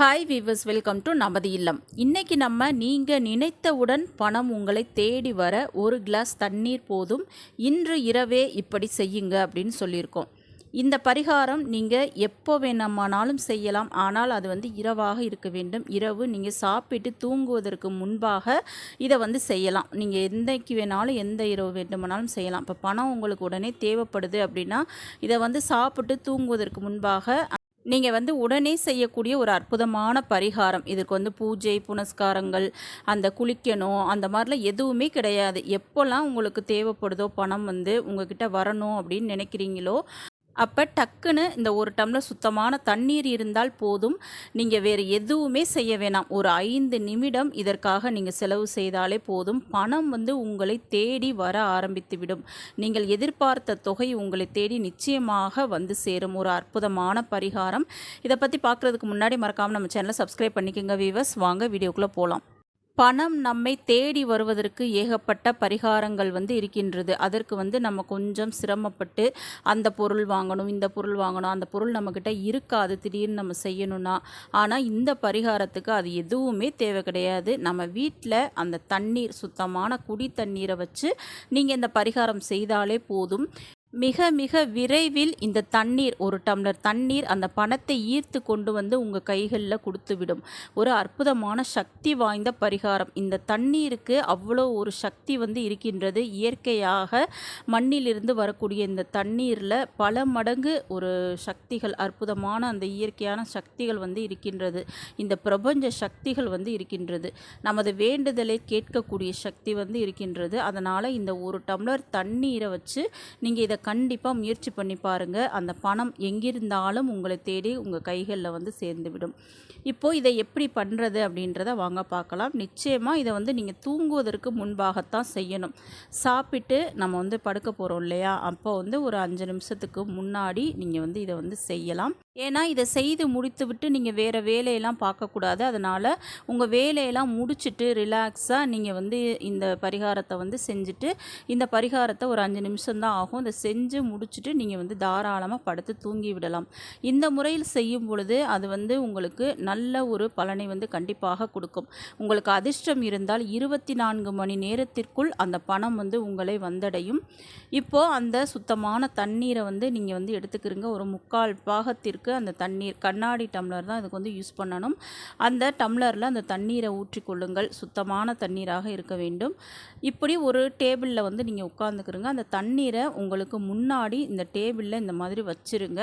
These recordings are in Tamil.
ஹாய் வீவர்ஸ் வெல்கம் டு நமது இல்லம் இன்றைக்கி நம்ம நீங்கள் நினைத்தவுடன் பணம் உங்களை தேடி வர ஒரு கிளாஸ் தண்ணீர் போதும். இன்று இரவே இப்படி செய்யுங்க அப்படின்னு சொல்லியிருக்கோம். இந்த பரிகாரம் நீங்கள் எப்போ வேணுமானாலும் செய்யலாம். ஆனால் அது வந்து இரவாக இருக்க வேண்டும். இரவு நீங்கள் சாப்பிட்டு தூங்குவதற்கு முன்பாக இதை வந்து செய்யலாம். நீங்கள் எந்தைக்கு வேணாலும் எந்த இரவு வேண்டுமானாலும் செய்யலாம். இப்போ பணம் உங்களுக்கு உடனே தேவைப்படுது அப்படின்னா இதை வந்து சாப்பிட்டு தூங்குவதற்கு முன்பாக நீங்கள் வந்து உடனே செய்யக்கூடிய ஒரு அற்புதமான பரிகாரம். இதுக்கு வந்து பூஜை புனஸ்காரங்கள் அந்த குளிக்கணும் அந்த மாதிரிலாம் எதுவுமே கிடையாது. எப்போல்லாம் உங்களுக்கு தேவைப்படுதோ பணம் வந்து உங்ககிட்ட வரணும் அப்படின்னு நினைக்கிறீங்களோ அப்போ டக்குன்னு இந்த ஒரு டம்ளர் சுத்தமான தண்ணீர் இருந்தால் போதும். நீங்கள் வேறு எதுவுமே செய்ய வேணாம். ஒரு ஐந்து நிமிடம் இதற்காக நீங்கள் செலவு செய்தாலே போதும். பணம் வந்து உங்களை தேடி வர ஆரம்பித்து விடும் நீங்கள் எதிர்பார்த்த தொகை உங்களை தேடி நிச்சயமாக வந்து சேரும். ஒரு அற்புதமான பரிகாரம். இதை பற்றி பார்க்குறதுக்கு முன்னாடி மறக்காமல் நம்ம சேனலை சப்ஸ்கிரைப் பண்ணிக்கோங்க வீவர்ஸ் வாங்க வீடியோக்குள்ளே போகலாம் பணம் நம்மை தேடி வருவதற்கு ஏகப்பட்ட பரிகாரங்கள் வந்து இருக்கின்றது. அதற்கு வந்து நம்ம கொஞ்சம் சிரமப்பட்டு அந்த பொருள் வாங்கணும் இந்த பொருள் வாங்கணும் அந்த பொருள் நம்மக்கிட்ட இருக்காது திடீர்னு நம்ம செய்யணும்னா. ஆனால் இந்த பரிகாரத்துக்கு அது எதுவுமே தேவை கிடையாது. நம்ம வீட்டில் அந்த தண்ணீர் சுத்தமான குடி தண்ணீரை வச்சு நீங்கள் இந்த பரிகாரம் செய்தாலே போதும். மிக மிக விரைவில் இந்த தண்ணீர் ஒரு டம்ளர் தண்ணீர் அந்த பணத்தை ஈர்த்து கொண்டு வந்து உங்கள் கைகளில் கொடுத்துவிடும். ஒரு அற்புதமான சக்தி வாய்ந்த பரிகாரம். இந்த தண்ணீருக்கு அவ்வளோ ஒரு சக்தி வந்து இருக்கின்றது. இயற்கையாக மண்ணிலிருந்து வரக்கூடிய இந்த தண்ணீரில் பல மடங்கு ஒரு சக்திகள் அற்புதமான அந்த இயற்கையான சக்திகள் வந்து இருக்கின்றது. இந்த பிரபஞ்ச சக்திகள் வந்து இருக்கின்றது. நமது வேண்டுதலை கேட்கக்கூடிய சக்தி வந்து இருக்கின்றது. அதனால் இந்த ஒரு டம்ளர் தண்ணீரை வச்சு நீங்கள் இதை கண்டிப்பாக முயற்சி பண்ணி பாருங்கள் அந்த பணம் எங்கிருந்தாலும் உங்களை தேடி உங்கள் கைகளில் வந்து சேர்ந்துவிடும். இப்போது இதை எப்படி பண்ணுறது அப்படின்றத வாங்க பார்க்கலாம். நிச்சயமாக இதை வந்து நீங்கள் தூங்குவதற்கு முன்பாகத்தான் செய்யணும். சாப்பிட்டு நம்ம வந்து படுக்க போகிறோம் இல்லையா? அப்போ வந்து ஒரு அஞ்சு நிமிஷத்துக்கு முன்னாடி நீங்கள் வந்து இதை வந்து செய்யலாம். ஏன்னா இதை செய்து முடித்து விட்டு நீங்கள் வேறு வேலையெல்லாம் பார்க்கக்கூடாது. அதனால் உங்கள் வேலையெல்லாம் முடிச்சுட்டு ரிலாக்ஸாக நீங்கள் வந்து இந்த பரிகாரத்தை வந்து செஞ்சுட்டு இந்த பரிகாரத்தை ஒரு அஞ்சு நிமிஷம் தான் ஆகும். இதை செஞ்சு முடிச்சுட்டு நீங்கள் வந்து தாராளமாக படுத்து தூங்கி விடலாம். இந்த முறையில் செய்யும் பொழுது அது வந்து உங்களுக்கு நல்ல ஒரு பலனை வந்து கண்டிப்பாக கொடுக்கும். உங்களுக்கு அதிர்ஷ்டம் இருந்தால் இருபத்தி நான்கு மணி நேரத்திற்குள் அந்த பணம் வந்து உங்களை வந்தடையும். இப்போது அந்த சுத்தமான தண்ணீரை வந்து நீங்கள் வந்து எடுத்துக்கிறீங்க. ஒரு முக்கால் பாகத்திற்கு அந்த தண்ணீர் கண்ணாடி டம்ளர் தான் இதுக்கு வந்து யூஸ் பண்ணணும். அந்த டம்ளரில் அந்த தண்ணீரை ஊற்றிக்கொள்ளுங்கள். சுத்தமான தண்ணீராக இருக்க வேண்டும். இப்படி ஒரு டேபிளில் வந்து நீங்கள் உட்காந்துக்கிறீங்க அந்த தண்ணீரை உங்களுக்கு முன்னாடி இந்த டேபிளில் இந்த மாதிரி வச்சுருங்க.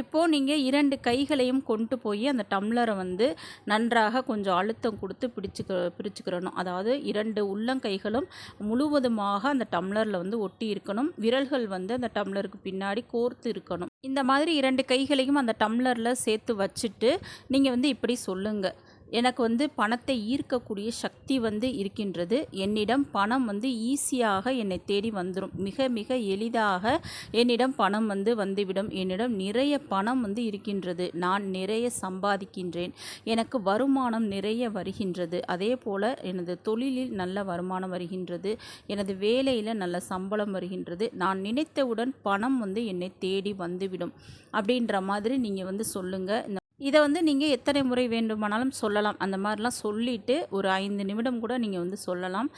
இப்போது நீங்கள் இரண்டு கைகளையும் கொண்டு போய் அந்த டம்ளரை வந்து நன்றாக கொஞ்சம் அழுத்தம் கொடுத்து பிடிச்சிக்க பிரிச்சுக்கிறணும். அதாவது இரண்டு உள்ளங்கைகளும் முழுவதுமாக அந்த டம்ளரில் வந்து ஒட்டி இருக்கணும். விரல்கள் வந்து அந்த டம்ளருக்கு பின்னாடி கோர்த்து இருக்கணும். இந்த மாதிரி இரண்டு கைகளையும் அந்த டம்ளரில் சேர்த்து வச்சுட்டு நீங்கள் வந்து இப்படி சொல்லுங்கள் எனக்கு வந்து பணத்தை ஈர்க்கக்கூடிய சக்தி வந்து இருக்கின்றது. என்னிடம் பணம் வந்து ஈஸியாக என்னை தேடி வந்துடும் மிக மிக எளிதாக என்னிடம் பணம் வந்து வந்துவிடும். என்னிடம் நிறைய பணம் வந்து இருக்கின்றது. நான் நிறைய சம்பாதிக்கின்றேன். எனக்கு வருமானம் நிறைய வருகின்றது. அதே போல் எனது தொழிலில் நல்ல வருமானம் வருகின்றது. எனது வேலையில் நல்ல சம்பளம் வருகின்றது. நான் நினைத்தவுடன் பணம் வந்து என்னை தேடி வந்துவிடும். அப்படின்ற மாதிரி நீங்கள் வந்து சொல்லுங்கள் இதை வந்து நீங்கள் எத்தனை முறை வேண்டுமானாலும் சொல்லலாம். அந்த மாதிரிலாம் சொல்லிவிட்டு ஒரு ஐந்து நிமிடம் கூட நீங்கள் வந்து சொல்லலாம்.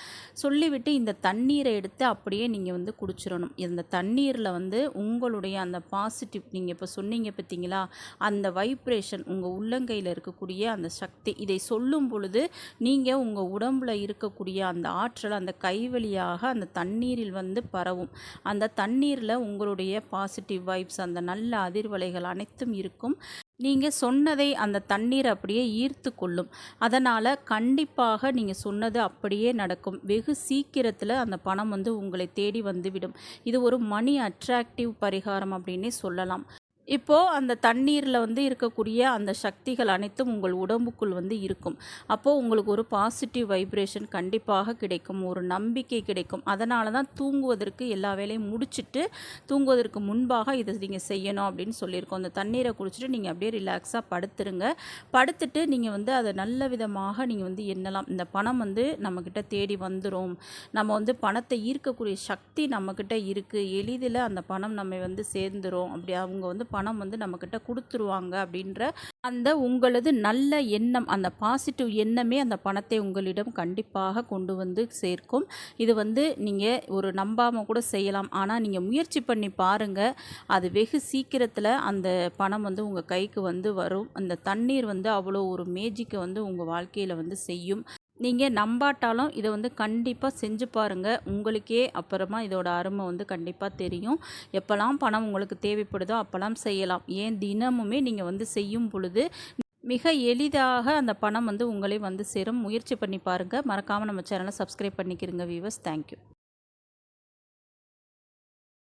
சொல்லிவிட்டு இந்த தண்ணீரை எடுத்து அப்படியே நீங்கள் வந்து குடிச்சிடணும். இந்த தண்ணீரில் வந்து உங்களுடைய அந்த பாசிட்டிவ் நீங்கள் இப்போ சொன்னீங்க பார்த்தீங்களா அந்த வைப்ரேஷன் உங்கள் உள்ளங்கையில் இருக்கக்கூடிய அந்த சக்தி. இதை சொல்லும் பொழுது நீங்கள் உங்கள் உடம்பில் இருக்கக்கூடிய அந்த ஆற்றல் அந்த கைவழியாக அந்த தண்ணீரில் வந்து பரவும். அந்த தண்ணீரில் உங்களுடைய பாசிட்டிவ் வைப்ஸ் அந்த நல்ல அதிர்வலைகள் அனைத்தும் இருக்கும். நீங்கள் சொன்னதை அந்த தண்ணீர் அப்படியே ஈர்த்து கொள்ளும். அதனால் கண்டிப்பாக நீங்கள் சொன்னது அப்படியே நடக்கும். வெகு சீக்கிரத்தில் அந்த பணம் வந்து உங்களை தேடி வந்துவிடும். இது ஒரு மணி அட்ராக்டிவ் பரிகாரம் அப்படின்னே சொல்லலாம். இப்போது அந்த தண்ணீரில் வந்து இருக்கக்கூடிய அந்த சக்திகள் அனைத்தும் உங்கள் உடம்புக்குள் வந்து இருக்கும். அப்போது உங்களுக்கு ஒரு பாசிட்டிவ் வைப்ரேஷன் கண்டிப்பாக கிடைக்கும். ஒரு நம்பிக்கை கிடைக்கும். அதனால தான் தூங்குவதற்கு எல்லா வேலையும் முடிச்சுட்டு தூங்குவதற்கு முன்பாக இதை நீங்கள் செய்யணும் அப்படின்னு சொல்லியிருக்கோம். அந்த தண்ணீரை குடிச்சிட்டு நீங்கள் அப்படியே ரிலாக்ஸாக படுத்துருங்க. படுத்துட்டு நீங்கள் வந்து அதை நல்ல விதமாக நீங்கள் வந்து எண்ணலாம். இந்த பணம் வந்து நம்மக்கிட்ட தேடி வந்துடும் நம்ம வந்து பணத்தை ஈர்க்கக்கூடிய சக்தி நம்மக்கிட்ட இருக்குது எளிதில் அந்த பணம் நம்ம வந்து சேர்ந்துரும். அப்படி அவங்க வந்து பணம் வந்து நம்மக்கிட்ட கொடுத்துருவாங்க அப்படின்ற அந்த உங்களது நல்ல எண்ணம் அந்த பாசிட்டிவ் எண்ணமே அந்த பணத்தை உங்களிடம் கண்டிப்பாக கொண்டு வந்து சேர்க்கும். இது வந்து நீங்கள் ஒரு நம்பாமல் கூட செய்யலாம். ஆனால் நீங்கள் முயற்சி பண்ணி பாருங்கள் அது வெகு சீக்கிரத்தில் அந்த பணம் வந்து உங்கள் கைக்கு வந்து வரும். அந்த தண்ணீர் வந்து அவ்வளோ ஒரு மேஜிக்கை வந்து உங்கள் வாழ்க்கையில் வந்து செய்யும். நீங்கள் நம்பாட்டாலும் இதை வந்து கண்டிப்பாக செஞ்சு பாருங்கள் உங்களுக்கே அப்புறமா இதோட அருமை வந்து கண்டிப்பாக தெரியும். எப்போல்லாம் பணம் உங்களுக்கு தேவைப்படுதோ அப்போல்லாம் செய்யலாம். ஏன் தினமுமே நீங்கள் வந்து செய்யும் பொழுது மிக எளிதாக அந்த பணம் வந்து உங்களே வந்து சேரும். முயற்சி பண்ணி பாருங்கள் மறக்காமல் நம்ம சேனலை சப்ஸ்கிரைப் பண்ணிக்கிறங்க வியூவர்ஸ் தேங்க்யூ